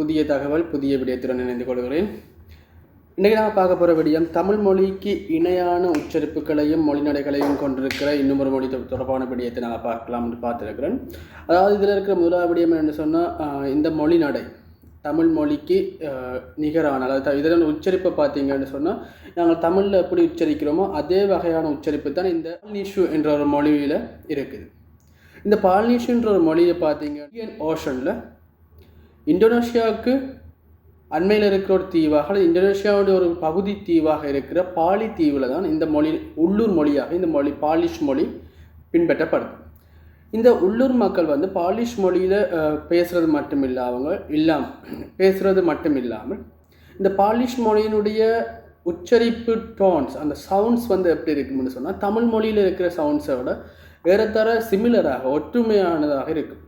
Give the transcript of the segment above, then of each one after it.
புதிய தகவல் புதிய விடயத்துடன் இணைந்து கொள்கிறேன். இன்றைக்கி நாம் பார்க்க போகிற விடயம் தமிழ் மொழிக்கு இணையான உச்சரிப்புகளையும் மொழிநடைகளையும் கொண்டிருக்கிற இன்னும் ஒரு மொழி தொ- தொடர்பான விடயத்தை நான் பார்க்கலாம்னு பார்த்துருக்கிறேன். அதாவது இதில் இருக்கிற முதலாவது விடயம் என்னென்னு சொன்னால் இந்த மொழிநடை தமிழ் மொழிக்கு நிகரான அதாவது இதில் உச்சரிப்பை பார்த்தீங்கன்னு சொன்னால் நாங்கள் தமிழில் எப்படி உச்சரிக்கிறோமோ அதே வகையான உச்சரிப்பு தான் இந்த பால்னிஷு என்ற ஒரு மொழியில் இருக்குது. இந்த பால்னிஷுன்ற ஒரு மொழியை பார்த்தீங்க ஓஷனில் இந்தோனேஷியாவுக்கு அண்மையில் இருக்கிற ஒரு தீவாக அல்லது இந்தோனேஷியாவுடைய ஒரு பகுதி தீவாக இருக்கிற பாலி தீவில் தான் இந்த மொழி உள்ளூர் மொழியாக இந்த மொழி பாலிஷ் மொழி பின்பற்றப்படுது. இந்த உள்ளூர் மக்கள் வந்து பாலிஷ் மொழியில் பேசுகிறது மட்டும் இல்லாமல் இல்லாமல் பேசுகிறது மட்டும் இல்லாமல் இந்த பாலிஷ் மொழியினுடைய உச்சரிப்பு டோன்ஸ் அந்த சவுண்ட்ஸ் வந்து எப்படி இருக்கும்னு சொன்னால் தமிழ் மொழியில் இருக்கிற சவுண்ட்ஸை விட தர சிமிலராக ஒற்றுமையானதாக இருக்கும்.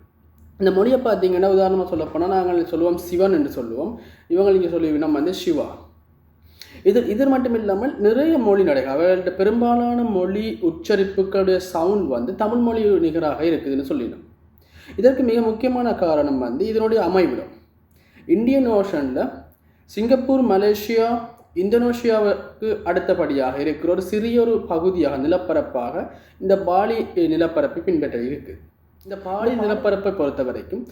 இந்த மொழியை பார்த்தீங்கன்னா உதாரணமாக சொல்லப்போனால் நாங்கள் சொல்லுவோம் சிவன் என்று சொல்லுவோம். இவங்க இங்கே சொல்லுவீங்கன்னா வந்து சிவா. இது இது மட்டும் இல்லாமல் நிறைய மொழி நடைகள் அவர்கள்ட்ட பெரும்பாலான மொழி உச்சரிப்புகளுடைய சவுண்ட் வந்து தமிழ் மொழி நிகராக இருக்குதுன்னு சொல்லிடும் இதற்கு மிக முக்கியமான காரணம் வந்து இதனுடைய அமைவிடம். இந்தியன் ஓஷனில் சிங்கப்பூர் மலேசியா இந்தோனேஷியாவுக்கு அடுத்தபடியாக இருக்கிற ஒரு சிறிய ஒரு பகுதியாக நிலப்பரப்பாக இந்த பாலி நிலப்பரப்பு பின்பற்ற இருக்குது இந்த பாலி நிலப்பரப்பை பொறுத்த வரைக்கும்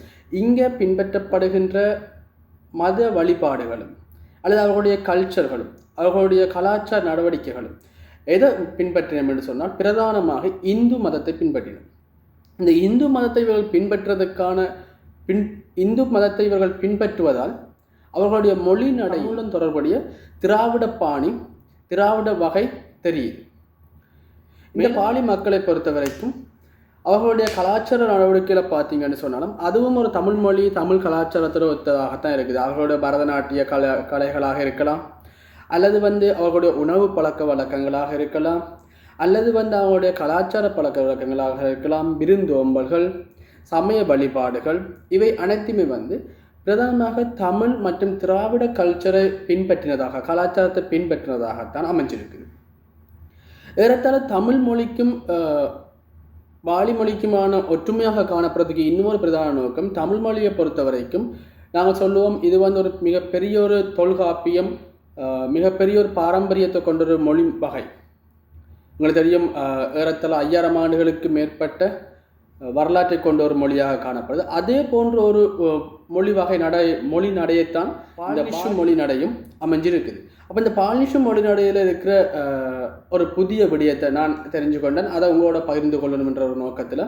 இங்கே பின்பற்றப்படுகின்ற மத வழிபாடுகளும் அல்லது அவர்களுடைய கல்ச்சர்களும் அவர்களுடைய கலாச்சார நடவடிக்கைகளும் எதை பின்பற்றினோம் என்று சொன்னால் பிரதானமாக இந்து மதத்தை பின்பற்றினோம். இந்த இந்து மதத்தை இவர்கள் பின்பற்றுவதற்கான பின் இந்து மதத்தை இவர்கள் பின்பற்றுவதால் அவர்களுடைய மொழி நடையுடன் தொடர்புடைய திராவிட பாணி திராவிட வகை தெரியுது. இந்த பாலி மக்களை பொறுத்த வரைக்கும் அவர்களுடைய கலாச்சார நடவடிக்கையில் பார்த்தீங்கன்னு சொன்னாலும் அதுவும் ஒரு தமிழ் மொழி தமிழ் கலாச்சாரத்தோட ஒத்ததாகத்தான் இருக்குது. அவர்களுடைய பரதநாட்டிய கலை கலைகளாக இருக்கலாம் அல்லது வந்து அவர்களுடைய உணவு பழக்க வழக்கங்களாக இருக்கலாம் அல்லது வந்து அவங்களுடைய கலாச்சார பழக்க வழக்கங்களாக இருக்கலாம் விருந்தோம்பல்கள் சமய வழிபாடுகள் இவை அனைத்துமே வந்து பிரதானமாக தமிழ் மற்றும் திராவிட கல்ச்சரை பின்பற்றினதாக கலாச்சாரத்தை பின்பற்றினதாகத்தான் அமைஞ்சிருக்குது. ஏறத்தாழ தமிழ் மொழிக்கும் பாலி மொழிக்குமான ஒற்றுமையாக காணப்படுறதுக்கு இன்னொரு பிரதான நோக்கம் தமிழ் மொழியை பொறுத்த வரைக்கும் நாங்கள் சொல்லுவோம் இது வந்து ஒரு மிகப்பெரிய ஒரு தொல்காப்பியம் மிகப்பெரிய ஒரு பாரம்பரியத்தை கொண்ட ஒரு மொழி வகை. உங்களுக்கு தெரியும் ஆஹ், ஏறத்தாழ ஐயாயிரம் ஆண்டுகளுக்கு மேற்பட்ட வரலாற்றை கொண்ட ஒரு மொழியாக காணப்படுது. அதே போன்ற ஒரு மொழி வகை நடை மொழி நடையைத்தான் இந்த பாலிஷு மொழி நடையும் அமைஞ்சிருக்குது. அப்போ இந்த பாலிஷு மொழி நடையில் இருக்கிற ஒரு புதிய விடயத்தை நான் தெரிஞ்சு கொண்டேன் அதை உங்களோட பகிர்ந்து கொள்ளணுன்ற ஒரு நோக்கத்தில்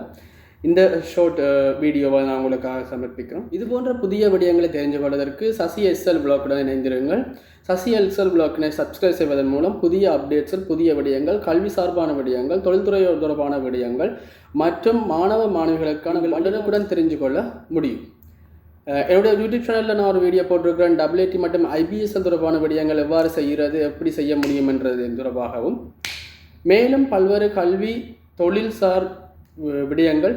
இந்த ஷார்ட் வீடியோவை நான் உங்களுக்காக சமர்ப்பிக்கிறோம். இது போன்ற புதிய விடயங்களை தெரிஞ்சு கொள்வதற்கு சசி எஸ்எல் பிளாக்குடன் இணைந்திருங்கள். சசி எஸ்எல் பிளாக்கினை சப்ஸ்கிரைப் செய்வதன் மூலம் புதிய அப்டேட்ஸில் புதிய விடயங்கள் கல்வி சார்பான விடயங்கள் தொழில்துறை தொடர்பான விடயங்கள் மற்றும் மாணவ மாணவிகளுக்கான உடனுக்குடன் தெரிஞ்சு கொள்ள முடியும். என்னுடைய யூடியூப் சேனலில் நான் ஒரு வீடியோ போட்டிருக்கிறேன். டபிள்யூடி மற்றும் ஐபிஎஸ்எல் தொடர்பான விடயங்கள் எவ்வாறு செய்கிறது எப்படி செய்ய முடியும் என்றது தொடர்பாகவும் மேலும் பல்வேறு கல்வி தொழில்சார் விடயங்கள்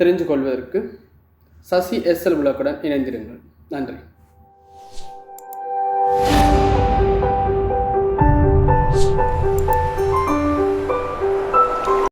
தெரிந்து கொள்வதற்கு சசி எஸ்எல் விளக்குடன் இணைந்திருங்கள். நன்றி.